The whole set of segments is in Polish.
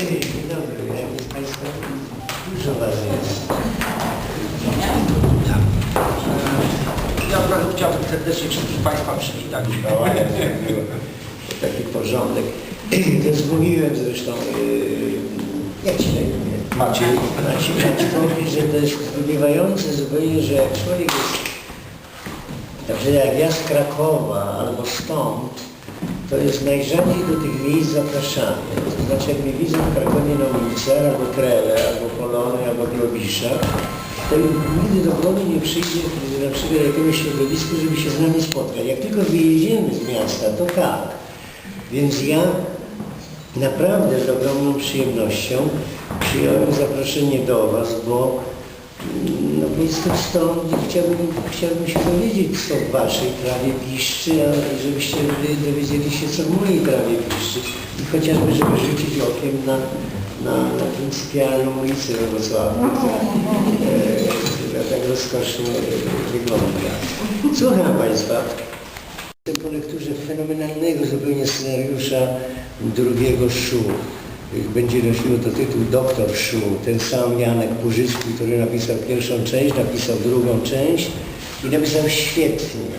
Dzień dobry, jak Państwo, dużo Was jest. Ja od razu chciałbym serdecznie wszystkich Państwa przywitać. No, jak. Taki porządek. Już mówiłem zresztą, yy, jak Ci na imię? Maciej. Maciej, Maciej mówi, że to jest zdumiewające zupełnie, że jak człowiek jest, także jak ja z Krakowa albo stąd, to jest najrzadziej do tych miejsc zapraszany. To znaczy jak mnie widzą w Krakowie na ulicy, albo Krele, albo Polony, albo Globisza, to nigdy do głowy nie przyjdzie na przykład jakiegoś środowisku, żeby się z nami spotkać. Jak tylko wyjedziemy z miasta, to tak. Więc ja naprawdę z ogromną przyjemnością przyjąłem zaproszenie do Was, bo no jestem stąd i chciałbym, chciałbym się dowiedzieć, co w Waszej trawie piszczy, a żebyście wy dowiedzieli się, co w mojej trawie piszczy. I chociażby, żeby rzucić okiem na, na, na pryncypialną ulicę we Wrocławiu, która, e, która tak rozkosznie e, wygląda. Słucham Państwa. Jestem po lekturze fenomenalnego zupełnie scenariusza drugiego Szu. Będzie nosiło to tytuł Doktor Szu. Ten sam Janek Purzycki, który napisał pierwszą część, napisał drugą część i napisał świetnie.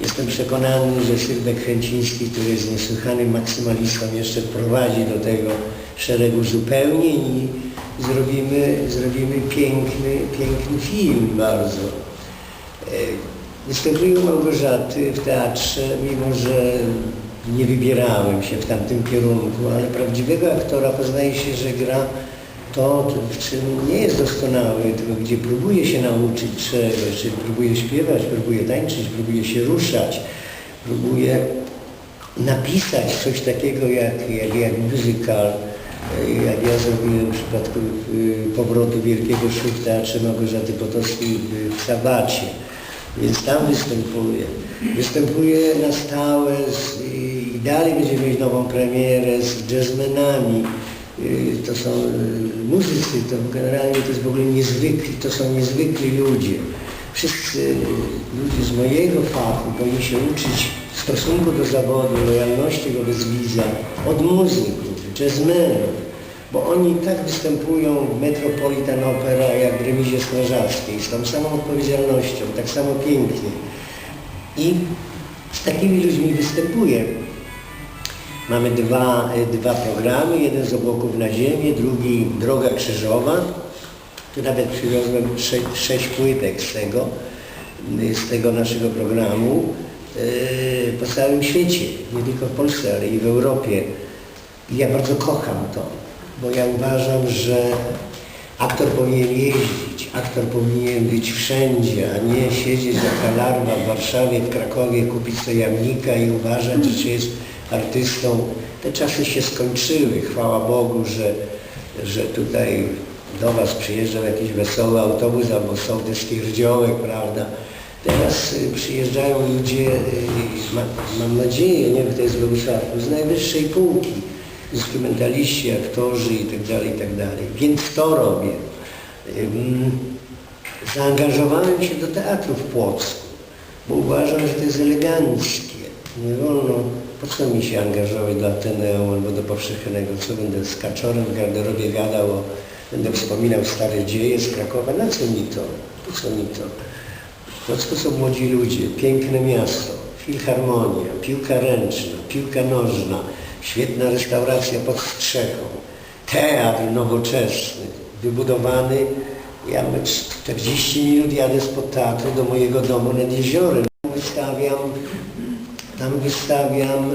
Jestem przekonany, że Sylwek Chęciński, który jest niesłychanym maksymalistą, jeszcze wprowadzi do tego szeregu zupełnie i zrobimy, zrobimy piękny, piękny film bardzo. E, Występuję Małgorzaty w teatrze, mimo że nie wybierałem się w tamtym kierunku, ale prawdziwego aktora poznaje się, że gra to, w czym nie jest doskonały, tylko gdzie próbuje się nauczyć czegoś, czyli próbuje śpiewać, próbuje tańczyć, próbuje się ruszać, próbuje napisać coś takiego jak, jak, jak musical, jak ja zrobiłem w przypadku y, powrotu Wielkiego Szum w Teatrze Małgorzaty Potockiej w- Sabacie. Więc tam występuję. Występuję na stałe z, dalej będziemy mieć nową premierę z jazzmenami. Y, To są y, muzycy, to generalnie to jest w ogóle niezwykli, to są niezwykli ludzie. Wszyscy y, ludzie z mojego fachu powinni się uczyć stosunku do zawodu, lojalności wobec widza od muzyków, jazzmenów bo oni tak występują w Metropolitan Opera jak w remizie strażackiej, z tą samą odpowiedzialnością, tak samo pięknie. I z takimi ludźmi występuję. Mamy dwa, e, dwa programy, jeden z obłoków na ziemię, drugi Droga Krzyżowa. Tu nawet przywiozłem sze, sześć płytek z tego, z tego naszego programu y, po całym świecie, nie tylko w Polsce, ale i w Europie. I ja bardzo kocham to, bo ja uważam, że aktor powinien jeździć, aktor powinien być wszędzie, a nie siedzieć jaka larwa w Warszawie, w Krakowie, kupić sobie jamnika i uważać, że jest artystą. Te czasy się skończyły, chwała Bogu, że, że tutaj do Was przyjeżdżał jakiś wesoły autobus albo sołtys Kierdziołek, prawda? Teraz y, przyjeżdżają ludzie, y, ma, mam nadzieję, nie wiem, to jest Wrocławiu, z najwyższej półki instrumentaliści, aktorzy itd., itd. Więc to robię. Zaangażowałem się do teatru w Płocku, bo uważam, że to jest eleganckie. Nie wolno, po co mi się angażować do Ateneum albo do Powszechnego, co będę z kaczorem w garderobie gadał, o, będę wspominał stare dzieje z Krakowa, na co mi to? Po co mi to? W Płocku są młodzi ludzie, piękne miasto, filharmonia, piłka ręczna, piłka nożna, świetna restauracja pod strzechą, teatr nowoczesny, wybudowany. Ja my 40 minut jadę spod teatru do mojego domu nad jeziorem. Wystawiam, tam wystawiam,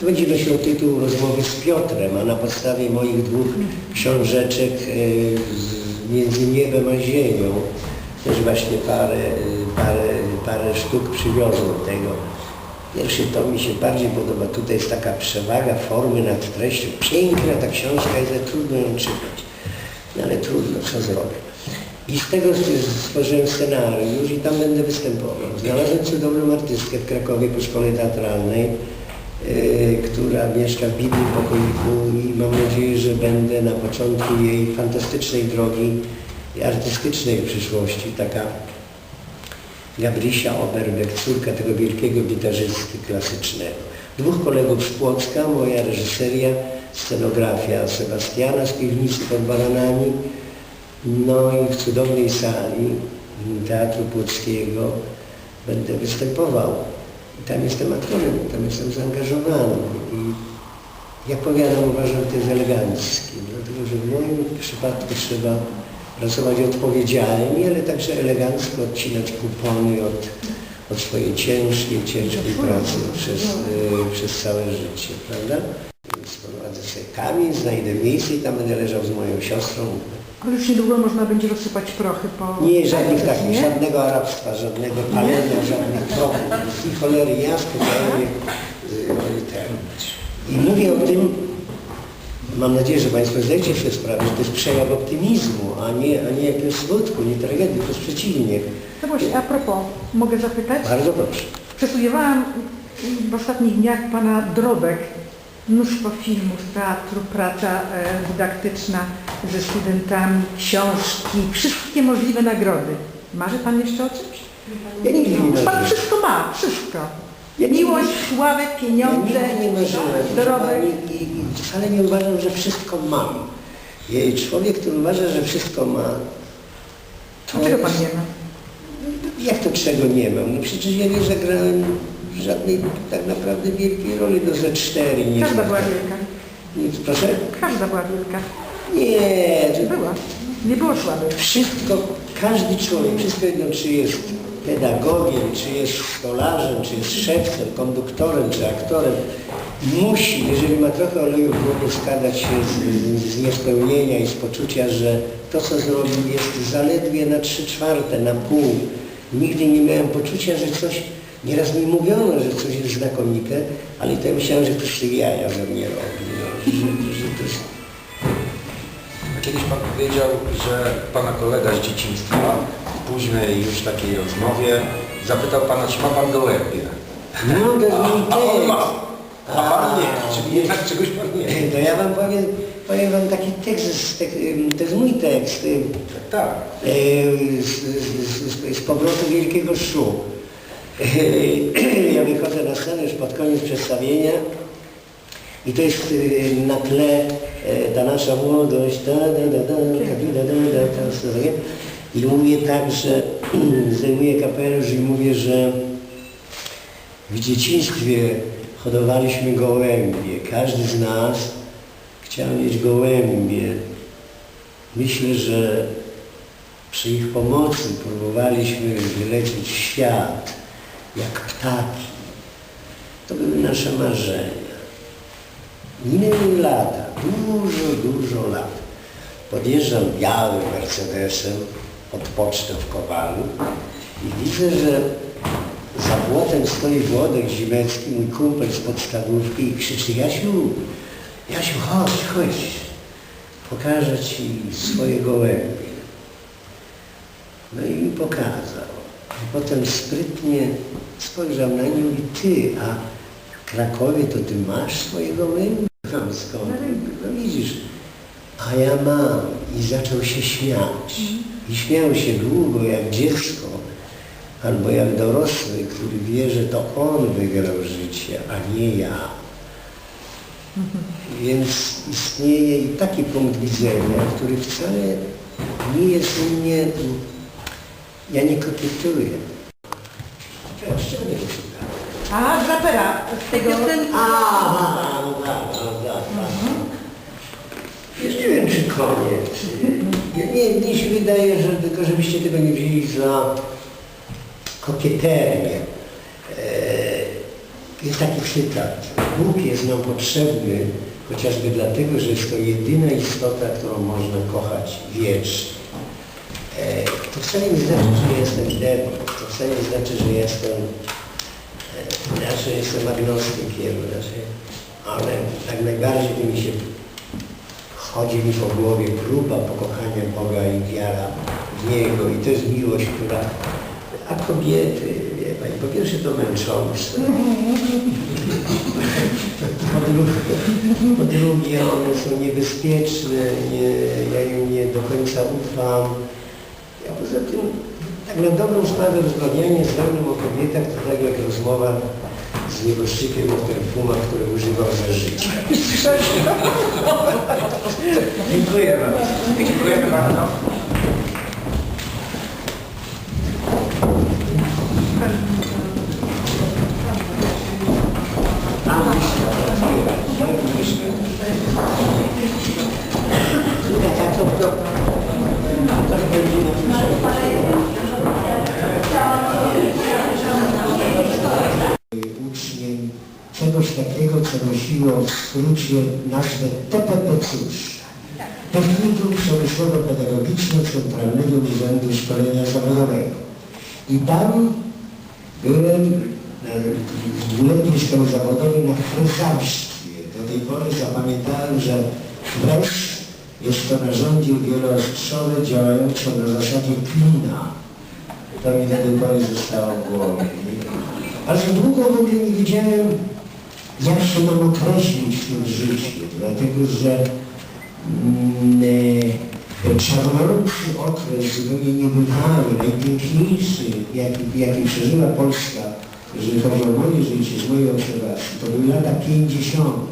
to będzie nosiło tytuł rozmowy z Piotrem, a na podstawie moich dwóch książeczek e, między niebem a ziemią też właśnie parę, e, parę, parę sztuk przywiozłem tego. Pierwszy tom mi się bardziej podoba. Tutaj jest taka przewaga formy nad treścią. Piękna ta książka ale trudno ją czytać. No ale trudno, co zrobię. I z tego stworzyłem scenariusz i tam będę występował. Znalazłem cudowną artystkę w Krakowie po szkole teatralnej, yy, która mieszka w biednym pokoiku i mam nadzieję, że będę na początku jej fantastycznej drogi artystycznej przyszłości, taka Gabrysia Oberbeck, córka tego wielkiego gitarzysty klasycznego. dwóch kolegów z Płocka, moja reżyseria, scenografia Sebastiana z piwnicy pod Baranami, no i w cudownej sali Teatru Płockiego będę występował. I tam jestem aktorem, tam jestem zaangażowany. I jak powiadam, uważam, to jest eleganckie, dlatego że w moim przypadku trzeba pracować odpowiedzialnie, ale także elegancko odcinać kupony od, od swojej ciężkiej, ciężkiej pracy przez, y, przez całe życie, prawda? Więc prowadzę sobie kamień, znajdę miejsce i tam będę leżał z moją siostrą. Ale już niedługo można będzie rozsypać prochy po... Nie, żadnych takich, Nie? żadnego arabstwa, żadnego palenia, żadnych prochów. I cholery ja spokojnie y, ten. I mówię o tym, mam nadzieję, że Państwo zdajecie sobie sprawę, że to jest przejaw optymizmu, a nie, a nie jakiegoś smutku, nie tragedii, to jest przeciwnie. No właśnie, a propos, mogę zapytać? Bardzo proszę. Przesłuchiwałam w ostatnich dniach pana Drobek, mnóstwo filmów, teatru, praca e, dydaktyczna ze studentami, książki, wszystkie możliwe nagrody. Marzy pan jeszcze o czymś? Ja nigdy nie Pan marzyłem. wszystko ma, wszystko. Ja nigdy- Miłość, sławę, Ja pieniądze, nigdy nie marzyłem, dorobek. pani, i, i wcale nie uważam, że wszystko mam. I Człowiek, który uważa, że wszystko ma, to Czego pan nie ma? Jak to czego nie mam? No przecież ja nie zagrałem żadnej tak naprawdę wielkiej roli, no ze cztery. Nie Każda była wielka. Nie, proszę? Każda była wielka. Nie, to Była. Nie słabych. wszystko, każdy człowiek, wszystko jedno, czy jest pedagogiem, czy jest stolarzem, czy jest szewcem, konduktorem, czy aktorem, musi, jeżeli ma trochę oleju w głowie, składać się z, z niespełnienia i z poczucia, że to, co zrobił, jest zaledwie na trzy czwarte, na pół. Nigdy nie miałem poczucia, że coś, nieraz mi mówiono, że coś jest znakomite, ale to ja myślałem, że ktoś jaja ze mnie robi, no, że, Kiedyś Pan powiedział, że Pana kolega z dzieciństwa w późnej już takiej rozmowie zapytał Pana, czy ma Pan gołębie. No, to jest mój A on tekst. ma, a Pan nie, czyli jednak czegoś Pan nie. To ja wam powiem, powiem wam taki tekst, z tek- to jest mój tekst, Tak. y, z, z, z, z powrotu Wielkiego Szu. Ja wychodzę na scenę już pod koniec przedstawienia i to jest y, na tle ta nasza młodość, da, da, da, da, da, da, da, da, ta. i mówię tak, że zdejmuję kapelusz i mówię, że w dzieciństwie hodowaliśmy gołębie. Każdy z nas chciał mieć gołębie. Myślę, że przy ich pomocy próbowaliśmy wylecieć w świat jak ptaki. To były nasze marzenia. Minęły lata, dużo, dużo lat. Podjeżdżam białym Mercedesem pod pocztę w Kowalu i widzę, że za płotem stoi Włodek Zimecki, mój kumpel z podstawówki i krzyczy Jasiu, Jasiu, chodź, chodź, pokażę Ci swoje gołębie. No i mi pokazał. Potem sprytnie spojrzał na nią i ty, a Krakowie to ty masz swoje gołębie? Mam skąd? No widzisz, a ja mam. I zaczął się śmiać. I śmiał się długo jak dziecko, albo jak dorosły, który wie, że to on wygrał życie, a nie ja. Więc istnieje i taki punkt widzenia, który wcale nie jest u mnie, ja nie kokietuję. Nie szukam? A, z rapera, z tego... No tak, tak. Już nie wiem, czy koniec. Ja Nie, mnie się wydaje, że tylko żebyście tego nie wzięli za kokieterię. Eee, Jest taki cytat. Bóg jest nam potrzebny chociażby dlatego, że jest to jedyna istota, którą można kochać wiecznie. Eee, To wcale nie znaczy, że jestem demon. To wcale nie znaczy, że jestem Raczej jestem agnostykiem, raczej, ale tak najbardziej mi się chodzi mi po głowie próba pokochania Boga i wiara w Niego i to jest miłość, która... A kobiety, wie Pani, po pierwsze to męczące, po drugie, po drugie one są niebezpieczne, nie, ja im nie do końca ufam. A poza tym, tak na dobrą sprawę rozmawianie z o kobietach to tak jak rozmowa z nieboszczykiem od perfuma, który używał za życia. Dziękuję bardzo. Dziękujemy bardzo. Skrócie nazwę TPP-CUSZ. Technikum Przemysłowo-Pedagogiczno-Centralnego Urzędu Szkolenia Zawodowego. I tam byłem e, w dwuletniej szkole zawodowej na frezarstwie. Do tej pory zapamiętałem, że frez jest to narzędzie wieloostrzowe działające na zasadzie klina. To mi do tej pory zostało w głowie. Ale długo w ogóle nie wiedziałem, się mam określić w tym życiu, dlatego że mm, e, ten czarnoruszy okres zupełnie niebywały, najpiękniejszy, jaki, jaki przeżyła Polska, jeżeli chodzi o moje życie, z mojej obserwacji, to były lata 50.